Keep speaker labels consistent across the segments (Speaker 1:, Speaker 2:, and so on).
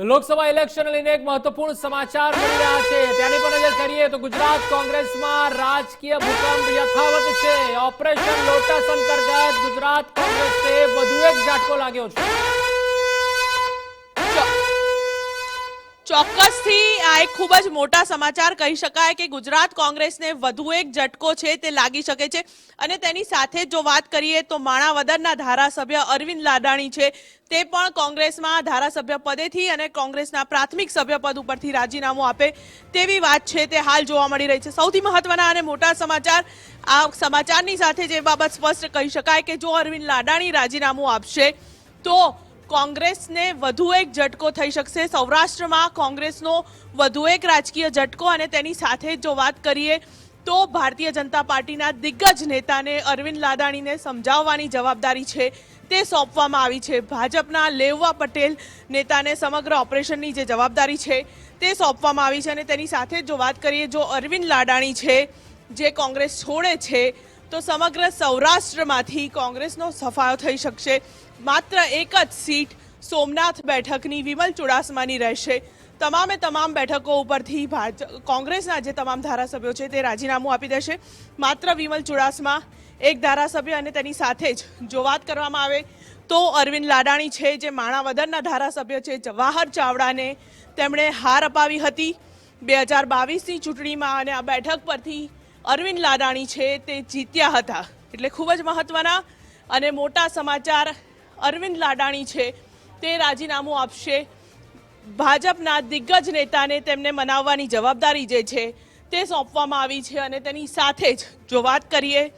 Speaker 1: તો લોકસભા ઇલેક્શન લઈને એક મહત્વપૂર્ણ સમાચાર મળી રહ્યા છે. તેની પર નજર કરીએ તો ગુજરાત કોંગ્રેસમાં રાજકીય ભૂકંપ યથાવત છે. ઓપરેશન લોટસ અંતર્ગત ગુજરાત કોંગ્રેસને વધુ એક ઝાટકો લાગ્યો છે.
Speaker 2: ચોક્કસથી આ એક ખૂબ જ મોટા સમાચાર કહી શકાય કે ગુજરાત કોંગ્રેસને વધુ એક ઝટકો છે તે લાગી શકે છે. અને તેની સાથે જ વાત કરીએ તો માણાવદરના ધારાસભ્ય અરવિંદ લાડાણી છે. તે પણ કોંગ્રેસમાં ધારાસભ્ય પદેથી અને કોંગ્રેસના પ્રાથમિક સભ્ય પદ ઉપરથી રાજીનામું આપે તેવી વાત છે તે હાલ જોવા મળી રહી છે. સૌથી મહત્વના અને મોટા સમાચાર આ સમાચારની સાથે જે બાબત સ્પષ્ટ કહી શકાય કે જો અરવિંદ લાડાણી રાજીનામું આપશે તો કોંગ્રેસને વધુ એક ઝટકો થઈ શકશે. સૌરાષ્ટ્રમાં કોંગ્રેસનો વધુ એક રાજકીય ઝટકો અને તેની સાથે જ વાત કરીએ તો ભારતીય જનતા પાર્ટીના દિગ્ગજ નેતાને અરવિંદ લાદાણીને સમજાવવાની જવાબદારી છે તે સોંપવામાં આવી છે. ભાજપના લેવવા પટેલ નેતાને સમગ્ર ઓપરેશનની જે જવાબદારી છે તે સોંપવામાં આવી છે અને તેની સાથે જો વાત કરીએ જો અરવિંદ લાડાણી છે, જે કોંગ્રેસ છોડે છે તો સમગ્ર સૌરાષ્ટ્રમાંથી કોંગ્રેસનો સફાયો થઈ શકશે. માત્ર એક જ સીટ સોમનાથ બેઠકની વિમલ ચુડાસમાની રહેશે. તમામે તમામ બેઠકો ઉપરથી કોંગ્રેસના જે તમામ ધારાસભ્યો છે તે રાજીનામું આપી દેશે. માત્ર વિમલ ચુડાસમા એક ધારાસભ્ય અને તેની સાથે જ જો વાત કરવામાં આવે તો અરવિંદ લાડાણી છે, જે માણાવદરના ધારાસભ્ય છે. જવાહર ચાવડાને તેમણે હાર અપાવી હતી. બે હજાર બાવીસની ચૂંટણીમાં અને આ બેઠક પરથી અરવિંદ લાડાણી છે, તે જીત્યા હતા. એટલે ખૂબ જ મહત્વના અને મોટા સમાચાર અરવિંદ લાડાણી છે. તે રાજીનામું આપશે. ભાજપના દિગ્ગજ નેતાને તેમને મનાવવાની જવાબદારી જે છે, તે સોંપવામાં આવી છે અને તેની સાથે જ જો વાત કરીએ,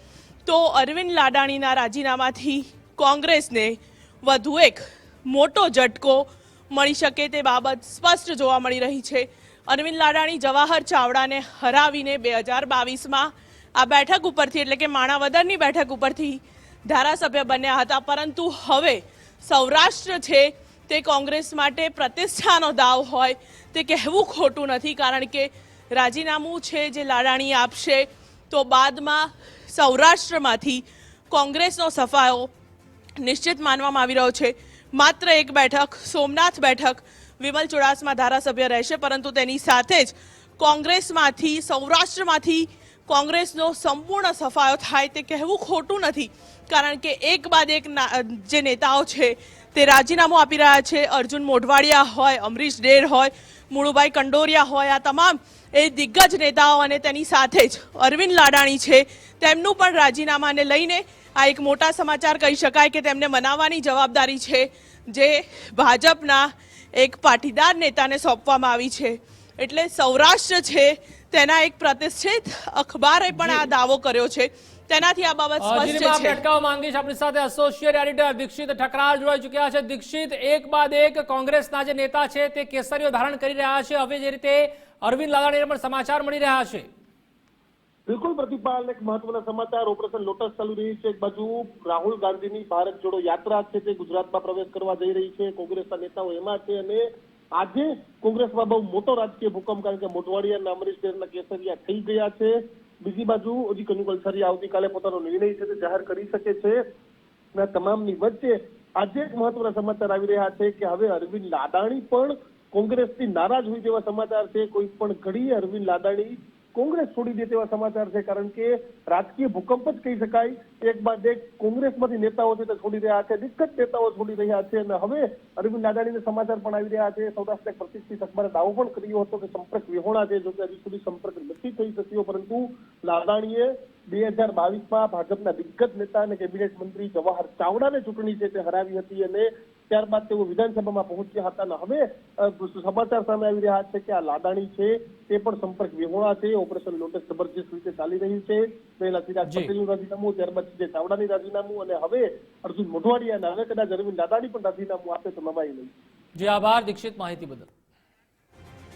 Speaker 2: તો અરવિંદ લાડાણીના રાજીનામાથી કોંગ્રેસને વધુ એક મોટો ઝટકો મળી શકે તે બાબત સ્પષ્ટ જોવા મળી રહી છે. અરવિંદ લાડાણી, જવાહર ચાવડાને હરાવીને બે હજાર બાવીસમાં આ બેઠક ઉપરથી, એટલે કે માણાવદરની બેઠક ઉપરથી ધારાસભ્ય બન્યા હતા. પરંતુ હવે સૌરાષ્ટ્ર છે તે કોંગ્રેસ માટે પ્રતિષ્ઠાનો દાવ હોય તે કહેવું ખોટું નથી, કારણ કે રાજીનામું છે જે લાડાણી આપશે, તો બાદમાં સૌરાષ્ટ્રમાંથી કોંગ્રેસનો સફાયો નિશ્ચિત માનવામાં આવી રહ્યો છે. માત્ર એક બેઠક, સોમનાથ બેઠક વિમલ ચુડાસમા ધારાસભ્ય રહેશે, પરંતુ તેની સાથે જ કોંગ્રેસમાંથી, સૌરાષ્ટ્રમાંથી કોંગ્રેસનો સંપૂર્ણ સફાયો થાય તે કહેવું ખોટું નથી, કારણ કે એક બાદ એક જે નેતાઓ છે તે રાજીનામું આપી રહ્યા છે. અર્જુન મોઢવાડિયા હોય, અમરીશ ડેર હોય, મુળુભાઈ કંડોરિયા હોય, આ તમામ એ દિગ્ગજ નેતાઓ અને તેની સાથે જ અરવિંદ લાડાણી છે. તેમનું પણ રાજીનામાને લઈને આ એક મોટા સમાચાર કહી શકાય કે તેમને મનાવવાની જવાબદારી છે જે ભાજપના એક પાટીદાર નેતાને સોંપવામાં આવી છે. એટલે સૌરાષ્ટ્ર છે તેના એક પ્રતિષ્ઠિત અખબારે પણ આ દાવો કર્યો છે. તેનાથી આ બાબત સ્પષ્ટ છે.
Speaker 1: અટકાવવા માંગીશ આપણી સાથે એસોસિએટ એડિટર દીક્ષિત ઠકરાર જોડાઈ ચૂક્યા છે. દીક્ષિત એક બાદ એક કોંગ્રેસના જે નેતા છે તે કેસરીઓ ધારણ કરી રહ્યા છે. હવે જે રીતે અરવિંદ લાલાણીને પણ સમાચાર મળી રહ્યા છે.
Speaker 3: બિલકુલ પ્રતિપાલ એક મહત્વના સમાચાર. ઓપરેશન લોટસ ચાલુ રહી છે. એક બાજુ રાહુલ ગાંધીની ભારત જોડો યાત્રા છે તે ગુજરાતમાં પ્રવેશ કરવા જઈ રહી છે. કોંગ્રેસના નેતાઓ એમાં છે અને આજે કોંગ્રેસમાં બહુ મોટો રાજકીય ભૂકંપ કારણ કે મોટવાડિયા અને અમરીશ ડેરના કેસરિયા થઈ ગયા છે. બીજી બાજુ હજી કનુ કલસરિયા આવતીકાલે પોતાનો નિર્ણય છે તે જાહેર કરી શકે છે. અને તમામની વચ્ચે આજે એક મહત્વના સમાચાર આવી રહ્યા છે કે હવે અરવિંદ લાડાણી પણ કોંગ્રેસથી નારાજ હોય તેવા સમાચાર છે. કોઈ પણ ઘડીએ અરવિંદ લાડાણી કોંગ્રેસ છોડી દે તેવા સમાચાર છે, કારણ કે રાજકીય ભૂકંપ જ કહી શકાય. એક બાદ એક કોંગ્રેસમાંથી નેતાઓ છે તે છોડી રહ્યા છે, દિગ્ગજ નેતાઓ છોડી રહ્યા છે અને હવે અરવિંદ લાડાણીને સમાચાર પણ આવી રહ્યા છે. સૌરાષ્ટ્ર પ્રતિષ્ઠિત અખબારે દાવો પણ કર્યો હતો કે સંપર્ક વિહોણા છે, જોકે હજી સુધી સંપર્ક નથી થઈ શક્યો, પરંતુ લાડાણીએ બે હજાર બાવીસમાં ભાજપના દિગ્ગજ નેતા અને કેબિનેટ મંત્રી જવાહર ચાવડાને ચૂંટણી છે તે હરાવી હતી અને ત્યારબાદ તેઓ વિધાનસભામાં પહોંચ્યા હતા અને હવે સમાચાર સામે આવી રહ્યા છે કે આ લાદાણી છે તે પણ સંપર્ક વિહોણા છે. ઓપરેશન લોટસ જબરજસ્ત રીતે ચાલી રહ્યું છે. પહેલા ચિરાગ પટેલનું રાજીનામું ત્યારબાદ સીધે ચાવડાની રાજીનામું અને હવે અર્જુન મોઢવાડિયા અને હવે કદાચ અરવિંદ લાદાણી પણ રાજીનામું આપે તો નવાઈ નહીં.
Speaker 1: જે આભાર. દીક્ષિત માહિતી બદલ.